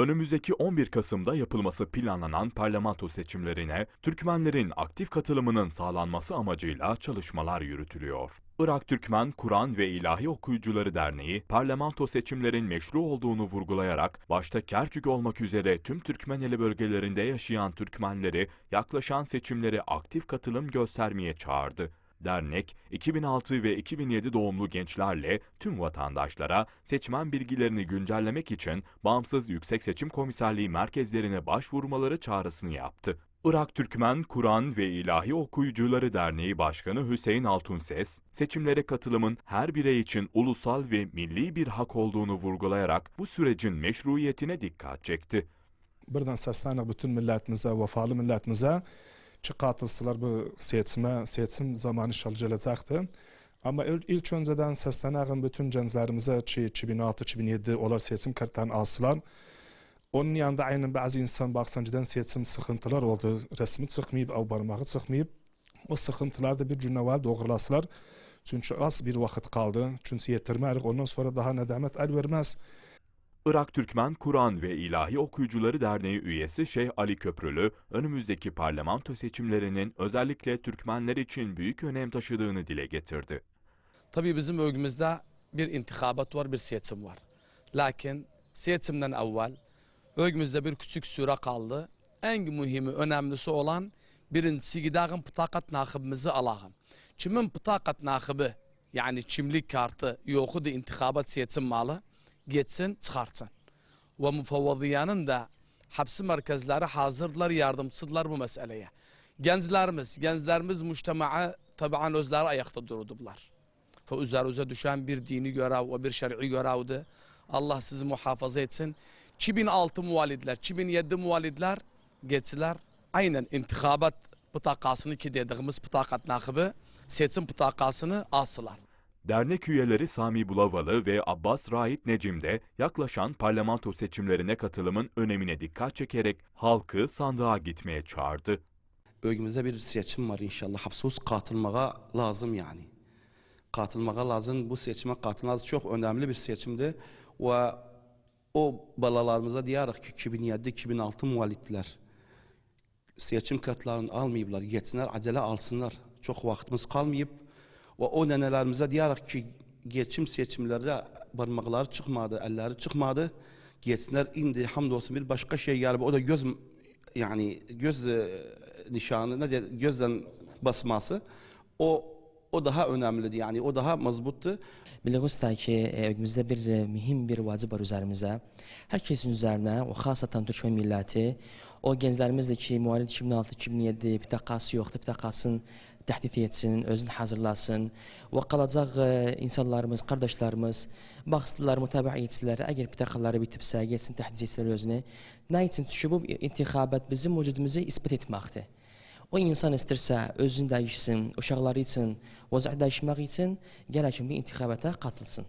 Önümüzdeki 11 Kasım'da yapılması planlanan parlamento seçimlerine Türkmenlerin aktif katılımının sağlanması amacıyla çalışmalar yürütülüyor. Irak Türkmen Kur'an ve İlahi Okuyucuları Derneği, parlamento seçimlerin meşru olduğunu vurgulayarak, başta Kerkük olmak üzere tüm Türkmeneli bölgelerinde yaşayan Türkmenleri yaklaşan seçimlere aktif katılım göstermeye çağırdı. Dernek, 2006 ve 2007 doğumlu gençlerle tüm vatandaşlara seçmen bilgilerini güncellemek için Bağımsız Yüksek Seçim Komiserliği merkezlerine başvurmaları çağrısını yaptı. Irak Türkmen Kur'an ve İlahi Okuyucuları Derneği Başkanı Hüseyin Altunses, seçimlere katılımın her birey için ulusal ve milli bir hak olduğunu vurgulayarak bu sürecin meşruiyetine dikkat çekti. birden seslenek bütün milletimize, vefalı milletimize ki bu seçime, seçim zamanı şalcalacaktı. Ama il- ilk önceden sesleneğin bütün gençlerimize ki 2006-2007 olar seçim kartlarını alsılar. Onun yanında aynen bazı insan baksancıdan seçim sıkıntılar oldu. Resmi çıkmayıp, av barmağı çıkmayıp o sıkıntılar da bir cüneval doğrulasılar. Çünkü az bir vakit kaldı. Çünkü yetirmedik. Ondan sonra daha nedamet el vermez. Irak Türkmen Kur'an ve İlahi Okuyucuları Derneği üyesi Şeyh Ali Köprülü, önümüzdeki parlamento seçimlerinin özellikle Türkmenler için büyük önem taşıdığını dile getirdi. Tabii bizim bölgemizde bir intikabat var, bir seçim var. Lakin seçimden evvel bölgemizde bir küçük süre kaldı. En mühimi, önemlisi olan birincisi gidağın pıtakat nakibimizi alağın. Kimin pıtakat nakibi yani kimlik kartı yoku da intikabat seçim malı geçsin çıkartsın. Ve mufavvadiyanın da hapsi merkezleri hazırdılar, yardımcıdılar bu meseleye. Gençlerimiz, gençlerimiz mujtema'a tabian özleri ayakta durdular. Ve üzerinize düşen bir dini görev ve bir şer'i görevdi. Allah sizi muhafaza etsin. 2006 muvalidler, 2007 muvalidler geçtiler. Aynen intikabat pıtakasını ki dediğimiz pıtakat nakibi seçim pıtakasını alsılar. Dernek üyeleri Sami Bulavalı ve Abbas Rahit Necim de yaklaşan parlamento seçimlerine katılımın önemine dikkat çekerek halkı sandığa gitmeye çağırdı. bölgemizde bir seçim var inşallah. Hapsus katılmaya lazım yani. Katılmaya lazım. Bu seçime katılmanız çok önemli bir seçimdi. Ve o balalarımıza diyerek ki 2007-2006 muhalifler seçim kartlarını almayıplar. Geçsinler, acele alsınlar. Çok vaktimiz kalmayıp ve o nenelerimize diyerek ki geçim seçimlerde parmakları çıkmadı, elleri çıkmadı. Geçsinler indi hamdolsun bir başka şey geldi. O da göz yani göz e, nişanı ne de gözden basması o o daha önemliydi yani o daha mazbuttu. Biliruz ki e, ülkemizde bir e, mühim bir vacip var üzerimize. Herkesin üzerine, o hasaten Türkmen milleti, o gençlerimizde ki muhalif 2006-2007 pitakası yoktu, pitakasını təhdid etsin, özünü hazırlasın və qalacaq e, insanlarımız, qardaşlarımız, baxsızlar, mütəbəiyyətçilər, əgər pitaxalları bitibsə, getsin təhdid etsinlər özünü. Nə üçün? Çünki bu intixabət bizim vücudumuzu isbat etməkdir. O insan istərsə özünü dəyişsin, uşaqları üçün, vəziyyət dəyişmək üçün gərək ki, bu intixabətə qatılsın.